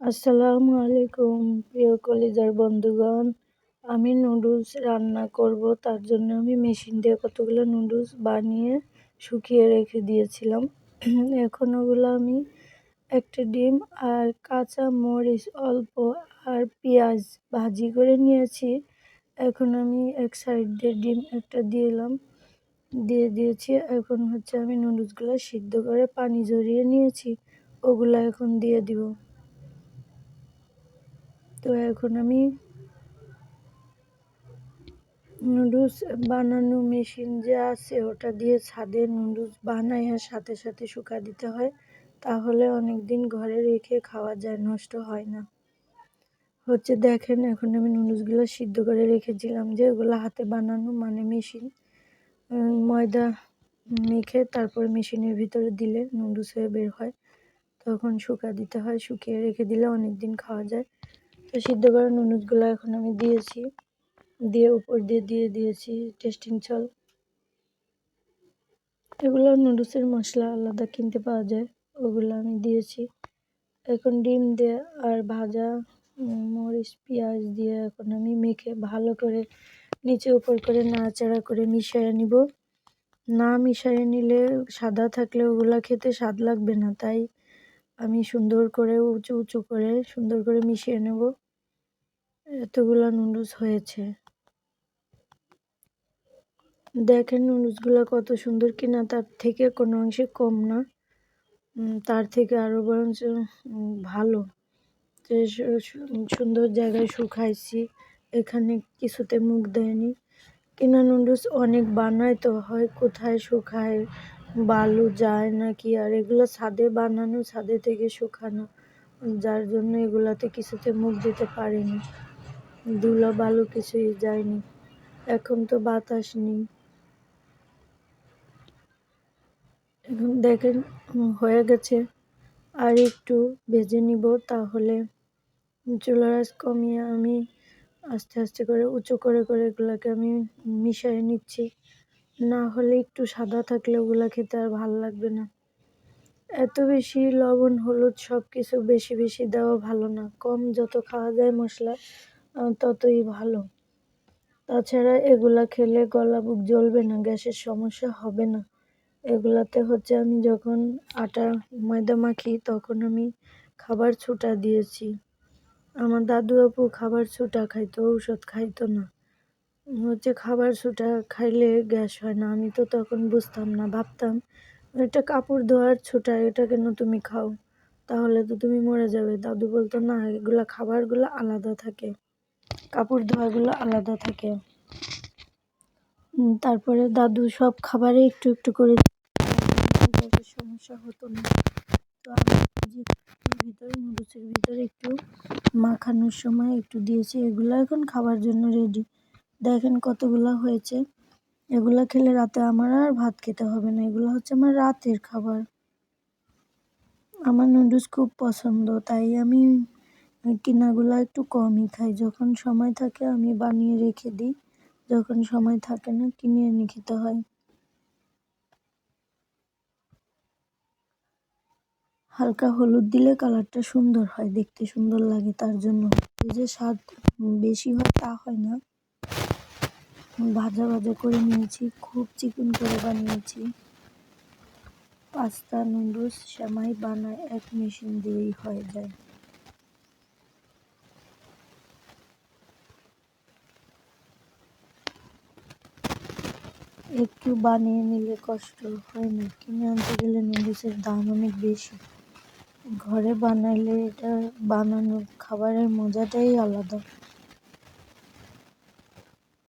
আসসালামু আলাইকুম, প্রিয় কলিজার বন্ধুগণ। আমি নুডলস রান্না করব, তার জন্য আমি মেশিন দিয়ে কতগুলো নুডলস বানিয়ে শুকিয়ে রেখে দিয়েছিলাম। এখন ওগুলো আমি একটা ডিম আর কাঁচা মরিচ অল্প আর পেঁয়াজ ভাজি করে নিয়েছি। এখন আমি এক সাইড দিয়ে ডিম একটা দিলাম, দিয়ে দিয়েছি। এখন হচ্ছে আমি নুডলসগুলো সিদ্ধ করে পানি ঝরিয়ে নিয়েছি, ওগুলো এখন দিয়ে দিব। তো এখন আমি নুডলস বানানো মেশিন যে আছে ওটা দিয়ে ছাদে নুডলস বানাই আর সাথে সাথে শুকা দিতে হয়। তাহলে অনেক দিন ঘরে রেখে খাওয়া যায়, নষ্ট হয় না। হচ্ছে দেখেন, এখন আমি নুডলসগুলো সিদ্ধ করে রেখেছিলাম যে ওগুলো হাতে বানানো মানে মেশিন। ময়দা মেখে তারপর মেশিনের ভিতরে দিলে নুডলস হয়ে বের হয়। তখন শুকা দিতে হয়, শুকিয়ে রেখে দিলে অনেক দিন খাওয়া যায়। তো সিদ্ধ করা নুডলসগুলো এখন আমি দিয়েছি। দিয়ে উপর দিয়ে দিয়ে দিয়েছি টেস্টিং চল। এগুলো নুডলসের মশলা আলাদা কিনতে পাওয়া যায়, ওগুলো আমি দিয়েছি। এখন ডিম দিয়ে আর ভাজা মরিচ, পেঁয়াজ দিয়ে এখন আমি মেখে ভালো করে নিচে উপর করে নাড়াচাড়া করে মিশিয়ে নিব। না মিশিয়ে নিলে সাদা থাকলে ওগুলো খেতে স্বাদ লাগবে না, তাই আমি সুন্দর করে উঁচু উঁচু করে সুন্দর করে মিশিয়ে নেব। এতগুলো নুডলস হয়েছে। দেখেন নুডলসগুলো কত সুন্দর কিনা, তার থেকে কোনো অংশে কম না। তার থেকে আরও বরঞ্চ ভালো। যে সুন্দর জায়গায় শুকাইছি, এখানে কিছুতে মুখ দেয়নি। কিনা নুডলস অনেক বানায় তো হয়, কোথায় শুকায় বালু যায় নাকি? আর এগুলো ছাদে বানানো, ছাদে থেকে শুকানো। যার জন্য এগুলাতে কিছুতে মুখ দিতে পারিনি। ধুলো বালু কিছুই যায়নি। এখন তো বাতাস নেই। এখন দেখেন হয়ে গেছে। আর একটু ভেজে নিব তাহলে। চুলার আঁচ কমিয়ে আমি আস্তে আস্তে করে, উঁচু করে করে এগুলোকে আমি মিশিয়ে নিচ্ছি। না হলে একটু সাদা থাকলে ওগুলো খেতে আর ভালো লাগবে না। এত বেশি লবণ, হলুদ সব কিছু বেশি বেশি দেওয়া ভালো না। কম যত খাওয়া যায় মশলা ততই ভালো। তাছাড়া এগুলা খেলে গলা বুক জ্বলবে না, গ্যাসের সমস্যা হবে না। এগুলাতে হচ্ছে আমি যখন আটা, ময়দা মাখি, তখন আমি খাবার ছুটা দিয়েছি। আমার দাদু আপু খাবার ছুটা খাইতো, ঔষধ খাইতো না। হচ্ছে খাবার ছুটা খাইলে গ্যাস হয় না। আমি তো তখন বুঝতাম না, ভাবতাম এটা কাপড় ধোয়ার ছুটা এটা কেন তুমি খাও, তাহলে তো তুমি মরে যাবে। দাদু বলতো, না, এগুলা খাবারগুলো আলাদা থাকে, কাপড় ধোয়াগুলো আলাদা থাকে। তারপরে দাদু সব খাবারে একটু একটু করে সমস্যা হতো না। তো আমি ভিতরে নুডলসের ভিতরে একটু মাখানোর সময় একটু দিয়েছি, এগুলো এখন খাবার জন্য রেডি দেখেন কতগুলো হয়েছে। এগুলো খেলে রাতে আমার আর ভাত খেতে হবে না। এগুলো হচ্ছে আমার রাতের খাবার। আমার নুডলস খুব পছন্দ, তাই আমি কিনাগুলো একটু কমই খাই। যখন সময় থাকে আমি বানিয়ে রেখে দিই। যখন সময় থাকে না কিনে এনে খেতে হয়। হালকা হলুদ দিলে কালারটা সুন্দর হয়, দেখতে সুন্দর লাগে তার জন্য। যে স্বাদ বেশি হয় তা হয় না। ভাজা ভাজা করে নিয়েছি, খুব চিকন করে বানিয়েছি। পাস্তা নুডলস সেমাই বানায় এক মেশিন দিয়েই হয়ে যায়। একটু বানিয়ে নিলে কষ্ট হয় না। কিনে আনতে গেলে নুডলসের দাম অনেক বেশি। ঘরে বানাইলে এটা বানানো খাবারের মজাটাই আলাদা।